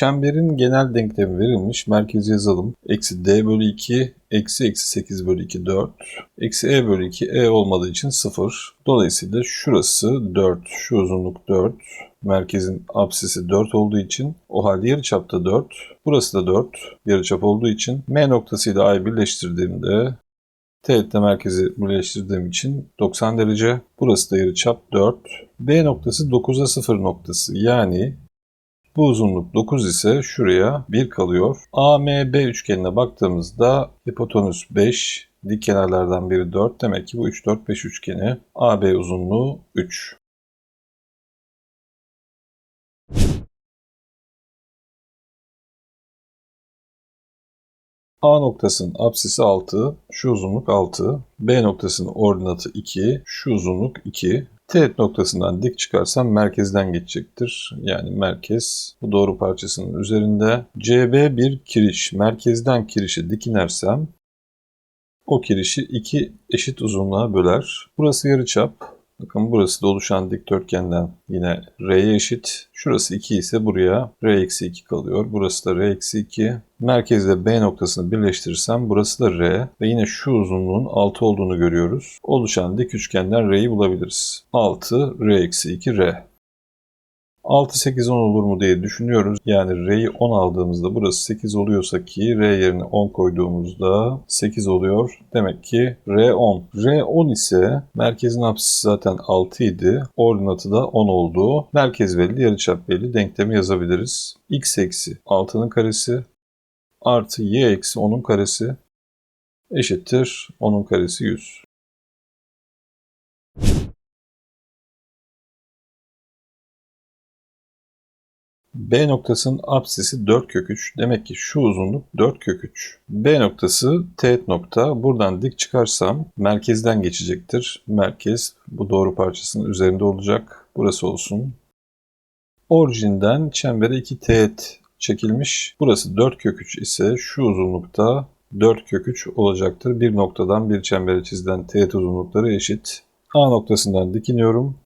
Çemberin genel denklemi verilmiş. Merkezi yazalım. Eksi d bölü 2 eksi eksi 8 bölü 2 4. Eksi e bölü 2 e olmadığı için 0. Dolayısıyla şurası 4. Şu uzunluk 4. Merkezin apsisi 4 olduğu için o halde yarıçapta 4. Burası da 4. Yarıçap olduğu için M noktasıyla A'yı birleştirdiğimde Teğetle merkezi birleştirdiğim için 90 derece. Burası da yarıçap 4. B noktası 9'a 0 noktası. Yani bu uzunluk 9 ise şuraya 1 kalıyor. AMB üçgenine baktığımızda hipotenüs 5, dik kenarlardan biri 4. Demek ki bu 3, 4, 5 üçgeni. AB uzunluğu 3. A noktasının apsisi 6, şu uzunluk 6. B noktasının ordinatı 2, şu uzunluk 2. Teğet noktasından dik çıkarsam merkezden geçecektir. Yani merkez bu doğru parçasının üzerinde. CB bir kiriş. Merkezden kirişe dik inersem o kirişi iki eşit uzunluğa böler. Burası yarıçap. Bakın burası da oluşan dikdörtgenden yine R'ye eşit. Şurası 2 ise buraya R-2 kalıyor. Burası da R-2. Merkezde B noktasını birleştirirsem burası da R ve yine şu uzunluğun 6 olduğunu görüyoruz. Oluşan dik üçgenden R'yi bulabiliriz. 6, R-2, R. 6, 8, 10 olur mu diye düşünüyoruz. Yani R'yi 10 aldığımızda burası 8 oluyorsa ki R yerine 10 koyduğumuzda 8 oluyor. Demek ki R 10. R 10 ise merkezin apsisi zaten 6 idi. Ordinatı da 10 oldu. Merkez belli, yarıçap belli. Denklemi yazabiliriz. X eksi 6'nın karesi artı Y eksi 10'un karesi eşittir 10'un karesi 100. B noktasının apsisi 4 kök 3. Demek ki şu uzunluk 4 kök 3. B noktası teğet nokta. Buradan dik çıkarsam merkezden geçecektir. Merkez bu doğru parçasının üzerinde olacak. Burası olsun. Orijinden çembere 2 teğet çekilmiş. Burası 4 kök 3 ise şu uzunlukta 4 kök 3 olacaktır. Bir noktadan bir çembere çizilen teğet uzunlukları eşit. A noktasından dikiniyorum.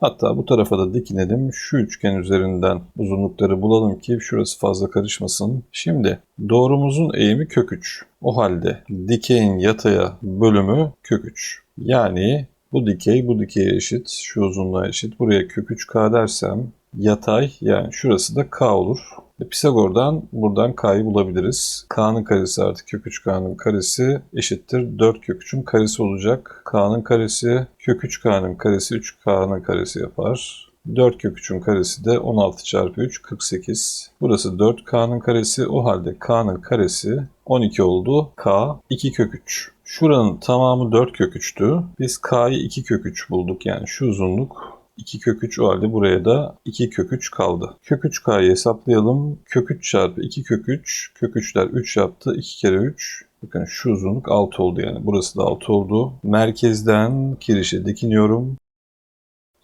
Hatta bu tarafa da dikinelim. Şu üçgen üzerinden uzunlukları bulalım ki şurası fazla karışmasın. Şimdi doğrumuzun eğimi kök 3. O halde dikeyin yataya bölümü kök 3. Yani bu dikey bu dikeye eşit, şu uzunluğa eşit. Buraya kök 3k dersem yatay yani şurası da k olur. E, Pisagor'dan buradan k'yı bulabiliriz. k'nın karesi artı kök 3 k'nın karesi eşittir 4 kök 3'ün karesi olacak. k'nın karesi kök 3 k'nın karesi 3 k'nın karesi yapar. 4 kök 3'ün karesi de 16 çarpı 3 48. Burası 4k'nın karesi. O halde k'nın karesi 12 oldu. k 2 kök 3. Şuranın tamamı 4 kök 3'tü. Biz k'yı 2 kök 3 bulduk. Yani şu uzunluk 2 kök 3 o halde buraya da 2 kök 3 kaldı. Kök 3k'yı hesaplayalım. Kök 3 çarpı 2 kök 3. Kök 3'ler 3 yaptı. 2 kere 3. Bakın şu uzunluk 6 oldu yani. Burası da 6 oldu. Merkezden kirişe dikiniyorum.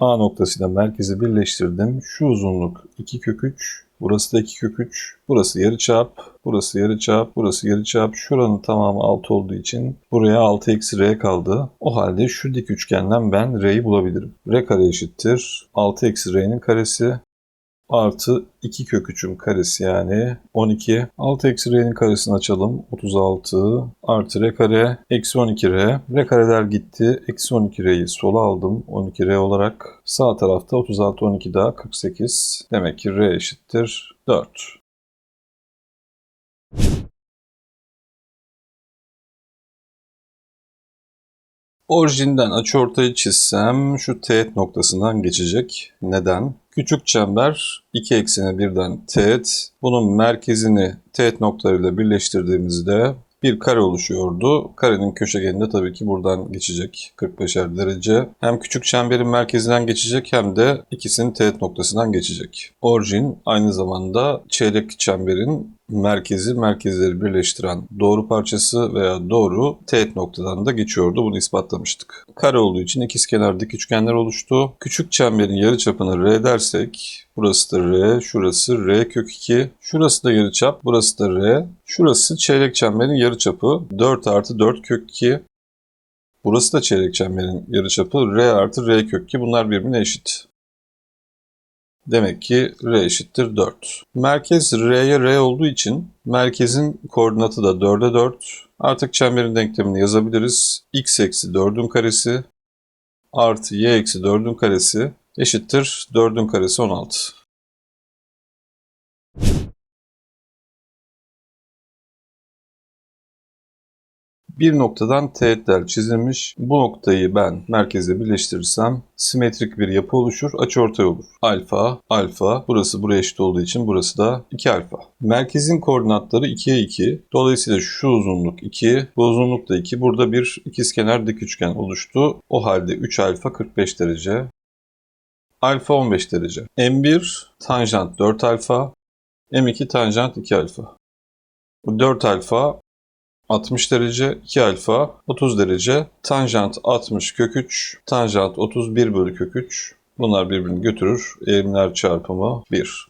A noktasıyla merkezi birleştirdim. Şu uzunluk 2 kök 3. Burası da 2 kök 3. Burası yarıçap. Burası yarıçap. Burası yarıçap. Şuranın tamamı 6 olduğu için buraya 6 eksi r kaldı. O halde şu dik üçgenden ben r'yi bulabilirim. r kare eşittir. 6 eksi r'nin karesi artı 2 kök 3'ün karesi yani 12. 6 eksi r'nin karesini açalım. 36 artı r kare eksi 12 r. r kareler gitti. Eksi 12 r'yi sola aldım. 12 r olarak. Sağ tarafta 36 12 daha 48. Demek ki r eşittir 4. Orijinden açıortayı çizsem şu teğet noktasından geçecek. Neden? Küçük çember iki ekseni birden teğet. Bunun merkezini teğet noktalarıyla birleştirdiğimizde bir kare oluşuyordu. Karenin köşegeni tabii ki buradan geçecek 45'er derece. Hem küçük çemberin merkezinden geçecek hem de ikisinin teğet noktasından geçecek. Orijin aynı zamanda çeyrek çemberin merkezi, merkezleri birleştiren doğru parçası veya doğru teğet noktadan da geçiyordu. Bunu ispatlamıştık. Kare olduğu için ikizkenar dik üçgenler oluştu. Küçük çemberin yarıçapını R dersek burası da R, şurası R kök 2. Şurası da yarıçap, burası da R. Şurası çeyrek çemberin yarıçapı 4 artı 4 kök 2. Burası da çeyrek çemberin yarıçapı R artı R kök 2. Bunlar birbirine eşit. Demek ki R eşittir 4. Merkez R'ye R olduğu için merkezin koordinatı da 4'e 4. Artık çemberin denklemini yazabiliriz. x eksi 4'ün karesi artı y eksi 4'ün karesi eşittir 4'ün karesi 16. Bir noktadan teğetler çizilmiş. Bu noktayı ben merkeze birleştirirsem simetrik bir yapı oluşur, açıortay olur. Alfa, alfa, burası buraya eşit olduğu için burası da 2 alfa. Merkezin koordinatları 2'ye 2. Dolayısıyla şu uzunluk 2, bu uzunluk da 2. Burada bir ikizkenar dik üçgen oluştu. O halde 3 alfa 45 derece. Alfa 15 derece. M1 tanjant 4 alfa, M2 tanjant 2 alfa. Bu 4 alfa 60 derece, 2 alfa 30 derece, tanjant 60 kök 3, tanjant 31 bölü kök 3. Bunlar birbirini götürür. Eğimler çarpımı 1.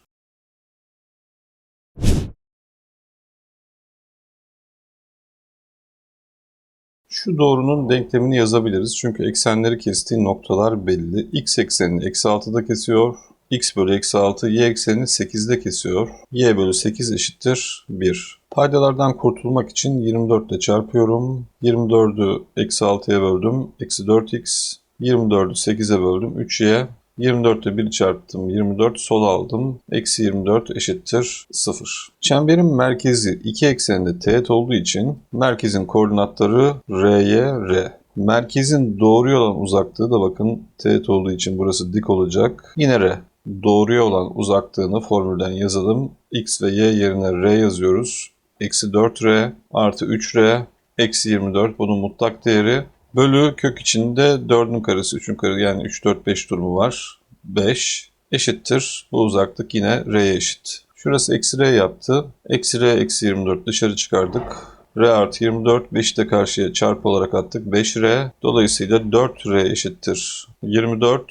Şu doğrunun denklemini yazabiliriz. Çünkü eksenleri kestiği noktalar belli. X eksenini eksi 6'da kesiyor. X bölü eksi 6, Y eksenini 8'de kesiyor. Y bölü 8 eşittir 1. Paydalardan kurtulmak için 24 ile çarpıyorum. 24'ü eksi 6'ya böldüm. Eksi 4x. 24'ü 8'e böldüm. 3y. 24 ile 1 çarptım. 24 sola aldım. Eksi 24 eşittir 0. Çemberin merkezi iki ekseninde teğet olduğu için merkezin koordinatları R'ye R. Merkezin doğruya olan uzaklığı da bakın teğet olduğu için burası dik olacak. Yine R. Doğruya olan uzaklığını formülden yazalım. X ve Y yerine R yazıyoruz. Eksi 4R artı 3R eksi 24 bunun mutlak değeri. Bölü kök içinde 4'ün karesi 3'ün karesi yani 3, 4, 5 durumu var. 5 eşittir. Bu uzaklık yine R'ye eşit. Şurası eksi R yaptı. Eksi R eksi 24 dışarı çıkardık. R artı 24, 5'i de karşıya çarpı olarak attık. 5R. Dolayısıyla 4R eşittir 24,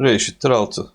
R eşittir 6.